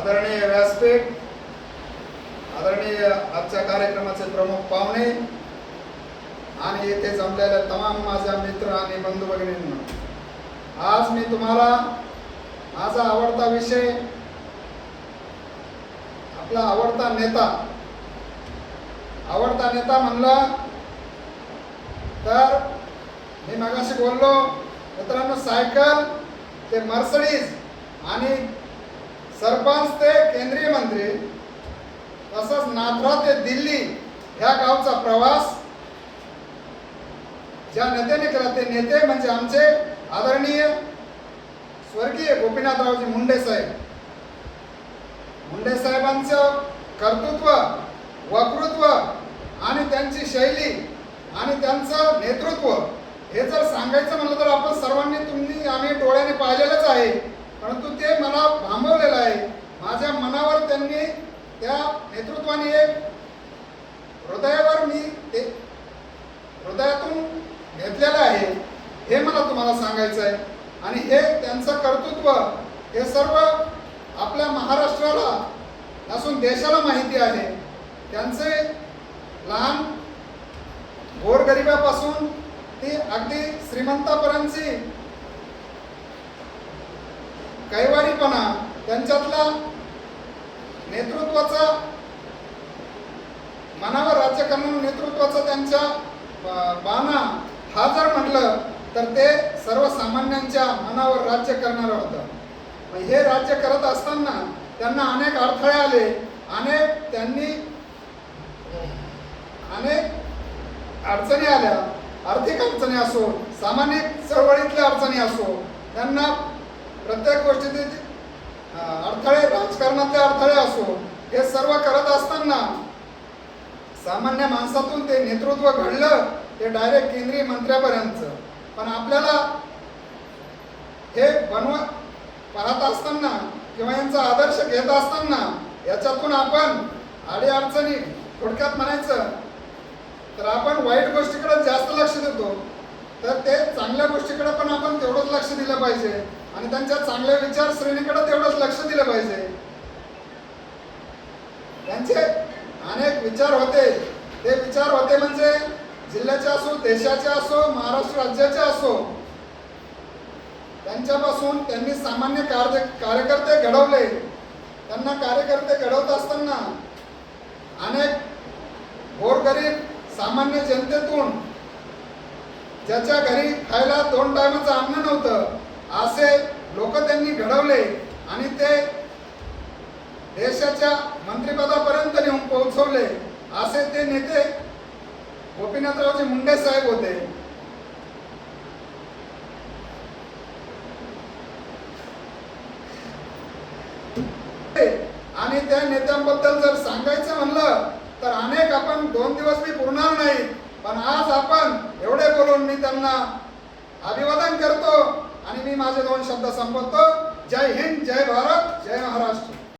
आदरणीय व्यासपीठ आदरणीय आजच्या कार्यक्रमाचे प्रमुख पाहुणे आणि येथे जमलेल्या तमाम माझ्या मित्र आणि बंधू भगिनींना आज मी तुम्हाला माझा आवडता विषय आपला आवडता नेता आवडता नेता म्हणला तर मी मगाशी बोललो मित्रांनो सायकल ते मर्सडीज आणि सरपंच ते केंद्रीय मंत्री तसंच नाथरा ते दिल्ली ह्या गावचा प्रवास ज्या नेत्याने केला ते नेते म्हणजे आमचे आदरणीय स्वर्गीय गोपीनाथरावजी मुंडे साहेब. मुंडे साहेबांचं कर्तृत्व वक्तृत्व आणि त्यांची शैली आणि त्यांचं नेतृत्व हे जर सांगायचं म्हणलं तर आपण सर्वांनी तुम्ही आम्ही डोळ्याने पाहिलेलंच आहे. परंतु ते मला भांबवलेलं आहे माझ्या मनावर त्यांनी त्या नेतृत्वाने एक हृदयावर मी ते हृदयातून घेतलेलं आहे हे मला तुम्हाला सांगायचं आहे. आणि हे त्यांचं कर्तृत्व हे सर्व आपल्या महाराष्ट्राला असून देशाला माहिती आहे. त्यांचे लहान गोरगरिबापासून ते अगदी श्रीमंतापर्यंतची कैवारीपणा त्यांच्यातला नेतृत्वाचा मनावर राज्य करणाऱ्या नेतृत्वाचा त्यांच्या बाना बाणा हा जर म्हटलं तर ते सर्वसामान्यांच्या मनावर राज्य करणारं होतं. हे राज्य करत असताना त्यांना अनेक अडथळे आले. अनेक त्यांनी अनेक अडचणी आल्या. आर्थिक अडचणी असो सामाजिक चळवळीतल्या अडचणी असो त्यांना प्रत्येक गोष्टीतील अडथळे राजकारणातले अडथळे असो हे सर्व करत असताना सामान्य माणसातून ते नेतृत्व घडलं ते डायरेक्ट केंद्रीय मंत्र्यापर्यंत पण आपल्याला हे बनव पाहत असताना किंवा यांचा आदर्श घेत असताना याच्यातून आपण अडीअडचणी थोडक्यात म्हणायचं तर आपण वाईट गोष्टीकडे जास्त लक्ष देतो. तर ते चांगल्या गोष्टीकडे पण आपण तेवढंच लक्ष दिलं पाहिजे आणि त्यांच्या चांगल्या विचार श्रेणीकडे तेवढंच लक्ष दिलं पाहिजे. त्यांचे अनेक विचार होते. ते विचार होते म्हणजे जिल्ह्याचे असो देशाचे असो महाराष्ट्र राज्याचे असो त्यांच्यापासून त्यांनी सामान्य कार्य कार्यकर्ते घडवले. त्यांना कार्यकर्ते घडवत असताना अनेक गोरगरीब सामान्य जनतेतून ज्याच्या घरी खायला दोन टायमाचं अन्न नव्हतं असे लोक त्यांनी घडवले आणि ते देशाच्या मंत्रिपदापर्यंत नेऊन पोहोचवले असे ते नेते गोपीनाथरावचे मुंडे साहेब होते. आणि त्या नेत्यांबद्दल जर सांगायचं म्हणलं तर अनेक आपण दोन दिवस मी पुरणार नाही पण आज आपण एवढे बोलून मी त्यांना अभिवादन करतो आणि मी माझे दोन शब्द संपवतो. जय हिंद जय भारत जय महाराष्ट्र.